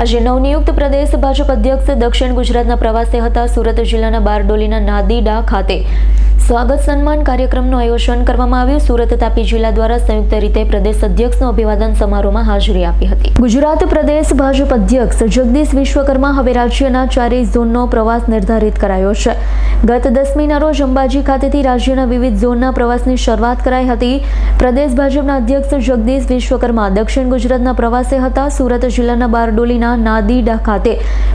આજે નવનિયુક્ત પ્રદેશ ભાજપ અધ્યક્ષ દક્ષિણ ગુજરાતના પ્રવાસે હતા સુરત જિલ્લાના બારડોલીના નાદીડા ખાતે. સ્વાગત સન્માન કાર્યક્રમનું આયોજન કરવામાં આવ્યું. સુરત તાપી જિલ્લા દ્વારા સંયુક્ત રીતે પ્રદેશ અધ્યક્ષનું અભિવાદન સમારોહમાં હાજરી આપી હતી. ગુજરાત પ્રદેશ ભાજપ અધ્યક્ષ જગદીશ વિશ્વકર્મા હવે રાજ્યના ચારેય ઝોનનો પ્રવાસ નિર્ધારિત કરાયો છે. ગત દસમીના રોજ અંબાજી ખાતેથી રાજ્યના વિવિધ ઝોનના પ્રવાસની શરૂઆત કરાઈ હતી. પ્રદેશ ભાજપના અધ્યક્ષ જગદીશ વિશ્વકર્મા દક્ષિણ ગુજરાતના પ્રવાસે હતા. સુરત જિલ્લાના બારડોલીના નાદીડા ખાતે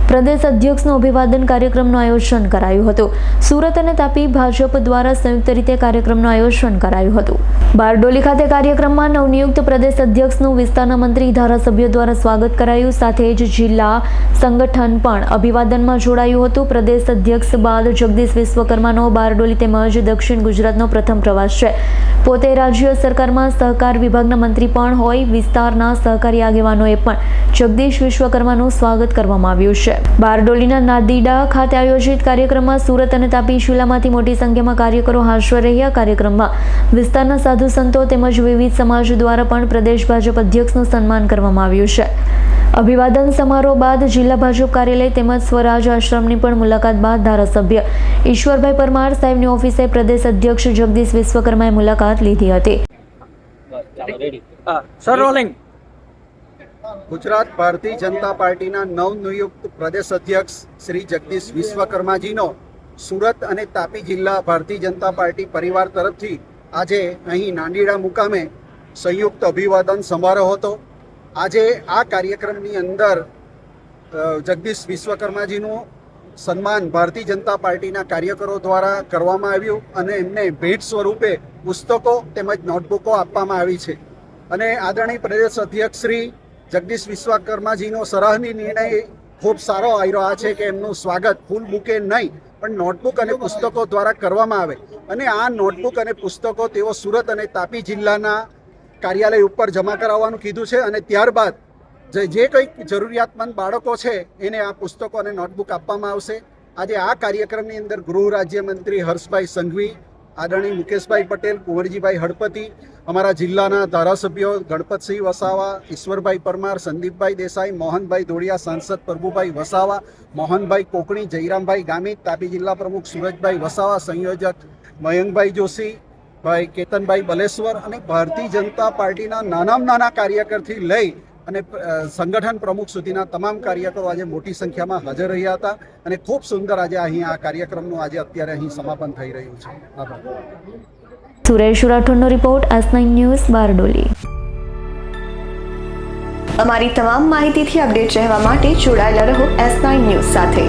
પ્રદેશ અધ્યક્ષનું અભિવાદન કાર્યક્રમનું આયોજન કરાયું હતું. સુરત અને તાપી ભાજપ દ્વારા સંયુક્ત રીતે કાર્યક્રમનું આયોજન કરાયું હતું. બારડોલી ખાતે કાર્યક્રમમાં નવનિયુક્ત પ્રદેશ અધ્યક્ષનું વિસ્તારના મંત્રી, ધારાસભ્યો દ્વારા સ્વાગત કરાયું. સાથે જ જિલ્લા સંગઠન પણ અભિવાદનમાં જોડાયું હતું. પ્રદેશ અધ્યક્ષ બાદ જગદીશ વિશ્વકર્માનો બારડોલી તેમજ દક્ષિણ ગુજરાતનો પ્રથમ પ્રવાસ છે. પોતે રાજ્ય સરકારમાં સહકાર વિભાગના મંત્રી પણ હોય, વિસ્તારના સહકારી આગેવાનોએ પણ જગદીશ વિશ્વકર્માનું સ્વાગત કરવામાં આવ્યું છે. બારડોલીના નાદીડા ખાતે આયોજિત કાર્યક્રમમાં સુરત અને તાપી જિલ્લામાંથી મોટી સંખ્યામાં કાર્યકરો હાજર રહ્યા. કાર્યક્રમમાં વિસ્તારના સાધુ સંતો તેમજ વિવિધ સમાજ દ્વારા પણ પ્રદેશ ભાજપ અધ્યક્ષનું સન્માન કરવામાં આવ્યું છે. અભિવાદન સમારોહ બાદ જિલ્લા ભાજપ કાર્યાલય તેમજ સ્વરાજ આશ્રમની પણ મુલાકાત બાદ ધારાસભ્ય ઈશ્વરભાઈ પરમાર સાહેબની ઓફિસે પ્રદેશ અધ્યક્ષ જગદીશ વિશ્વકર્માએ મુલાકાત લીધી હતી. સર રોલિંગ ગુજરાત ભારતીય જનતા પાર્ટીના નવનિયુક્ત પ્રદેશ અધ્યક્ષ શ્રી જગદીશ વિશ્વકર્માજીનો સુરત અને તાપી જિલ્લા ભારતીય જનતા પાર્ટી પરિવાર તરફથી આજે અહીં નાંદીડા મુકામે સંયુક્ત અભિવાદન સમારોહ હતો. આજે આ કાર્યક્રમની અંદર જગદીશ વિશ્વકર્માજીનું સન્માન ભારતીય જનતા પાર્ટીના કાર્યકરો દ્વારા કરવામાં આવ્યું અને એમને ભેટ સ્વરૂપે પુસ્તકો તેમજ નોટબુકો આપવામાં આવી છે. અને આદરણીય પ્રદેશ અધ્યક્ષ શ્રી જગદીશ વિશ્વકર્માજીનો સરાહની નિર્ણય ખૂબ સારો આવ્યો આ છે કે એમનું સ્વાગત ફૂલ બુકે નહીં, પણ નોટબુક અને પુસ્તકો દ્વારા કરવામાં આવે. અને આ નોટબુક અને પુસ્તકો તેઓ સુરત અને તાપી જિલ્લાના કાર્યાલય ઉપર જમા કરાવવાનું કીધું છે અને ત્યારબાદ જે જે કંઈક જરૂરિયાતમંદ બાળકો છે, એને આ પુસ્તકો અને નોટબુક આપવામાં આવશે. આજે આ કાર્યક્રમની અંદર ગૃહ રાજ્યમંત્રી હર્ષભાઈ સંઘવી આદરણીય મુકેશભાઈ પટેલ, કુંવરજીભાઈ હળપતિ, અમારા જિલ્લાના ધારાસભ્યો ગણપતસિંહ વસાવા, ઈશ્વરભાઈ પરમાર, સંદીપભાઈ દેસાઈ, મોહનભાઈ ધોળિયા, સાંસદ પ્રભુભાઈ વસાવા, મોહનભાઈ કોકણી, જયરામભાઈ ગામિત, તાપી જિલ્લા પ્રમુખ સુરજભાઈ વસાવા, સંયોજક મયંકભાઈ જોશી, ભાઈ કેતનભાઈ બલેશ્વર અને ભારતીય જનતા પાર્ટીના નાનામાં નાના કાર્યકરથી લઈ અને સંગઠન પ્રમુખ સુધીના તમામ કાર્યકરો આજે મોટી સંખ્યામાં હાજર રહ્યા હતા અને ખૂબ સુંદર આજે અહીં આ કાર્યક્રમનું આજે અત્યારે અહીં સમાપન થઈ રહ્યું છે. આભાર. સુરેશ રાઠોડનો રિપોર્ટ નાઇન ન્યૂઝ, બારડોલી. અમારી તમામ માહિતીથી અપડેટ રહેવા માટે જોડાયેલા રહો એસ નાઇન ન્યૂઝ સાથે.